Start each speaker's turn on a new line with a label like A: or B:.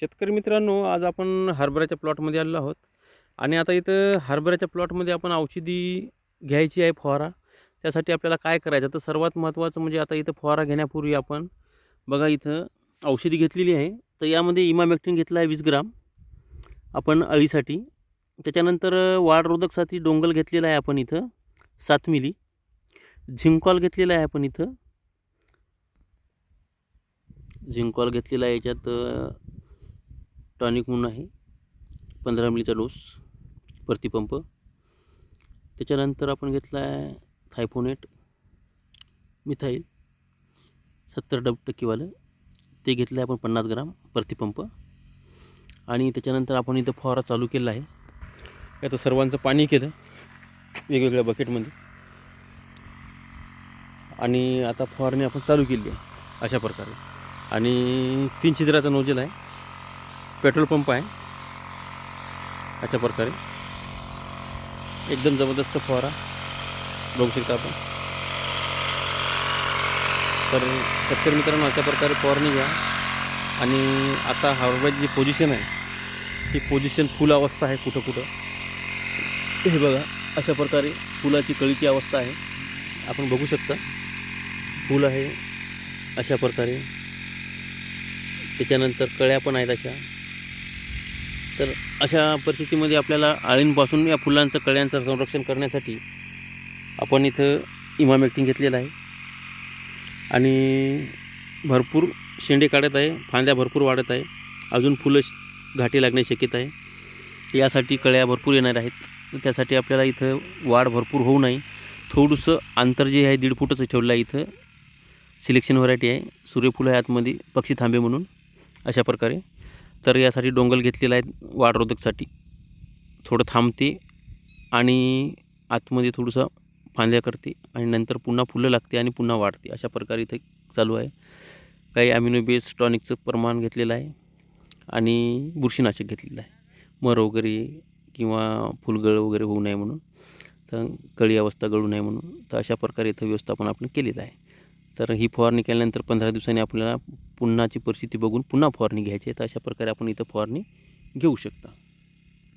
A: शेतकरी मित्रांनो आज आपण हरभऱ्याच्या प्लॉटमध्ये आलेलो आहोत. आणि आता इथं हरभऱ्याच्या प्लॉटमध्ये आपण औषधी घ्यायची आहे फवारा. त्यासाठी आपल्याला काय करायचं? तर सर्वात महत्त्वाचं म्हणजे आता इथं फवारा घेण्यापूर्वी आपण बघा इथं औषधी घेतलेली आहे. तर यामध्ये इमामेक्टिन घेतला आहे वीस ग्राम. आपण अळीसाठी. त्याच्यानंतर वाढरोधकसाठी डोंगल घेतलेला आहे आपण इथं सात मिली. झिंकॉल घेतलेला आहे आपण इथं. झिंकॉल घेतलेला आहे याच्यात टॉनिक म्हणून आहे. पंधरा मिलीचा डोस प्रतिपंप त्याच्यानंतर आपण घेतला आहे थायफोनेट मिथाईल सत्तर डब टक्केवालं. ते घेतलं आहे आपण पन्नास ग्राम प्रतिपंप आणि त्याच्यानंतर आपण इथं फवारा चालू केला आहे. याचं सर्वांचं पाणी केलं वेगवेगळ्या बकेटमध्ये आणि आता फवारणी आपण चालू केली आहे अशा प्रकारे. आणि तीन छिद्राचा नोजल आहे. पेट्रोल पंप आहे. अशा प्रकारे. एकदम जबरदस्त फवारा बघू शकता आपण. तर शेतकरी मित्रांनो अशा प्रकारे फवारणी घ्या. आणि आता हरभऱ्याची जी पोझिशन आहे ती पोझिशन फुल अवस्था आहे कुठं कुठं. हे बघा अशा प्रकारे फुलाची कळीची अवस्था आहे. आपण बघू शकता. फूल आहे अशा प्रकारे. त्याच्यानंतर कळ्या पण आहेत अशा. तर अशा परिस्थितीमध्ये आपल्याला आळींपासून या फुलांचं कळ्यांचं संरक्षण करण्यासाठी आपण इथं इमाम एक्टिंग घेतलेलं आहे. आणि भरपूर शेंडे काढत आहे फांद्या भरपूर वाढत आहे. अजून फुलं घाटी लागण्याची शक्यता आहे. यासाठी कळ्या भरपूर येणार आहेत. त्यासाठी आपल्याला इथं वाढ भरपूर होऊ नये. थोडंसं अंतर जे आहे दीड फुटच ठेवलं आहे इथं. सिलेक्शन व्हरायटी आहे. सूर्यफूल आहे आतमध्ये पक्षी थांबे म्हणून. अशा प्रकारे तर यासाठी डोंगल घेतलेला आहे वाढरोधकसाठी थोडं थांबते आणि आतमध्ये थोडंसं फांद्या करते आणि नंतर पुन्हा फुलं लागते आणि पुन्हा वाढते. अशा प्रकारे इथे चालू आहे. काही ॲमिनो बेस टॉनिकचं प्रमाण घेतलेलं आहे आणि बुरशीनाशक घेतलेलं आहे. मर वगैरे किंवा फुलगळ वगैरे होऊ नये म्हणून तर कळी अवस्था गळू नये म्हणून तर अशा प्रकारे इथं व्यवस्थापन आपण केलेलं आहे. तर ही फवारणी केल्यानंतर पंधरा दिवसांनी आपल्याला पुन्हाची परिस्थिती बघून पुन्हा फवारणी घ्यायची आहे. तर अशा प्रकारे आपण इथं फवारणी घेऊ शकता.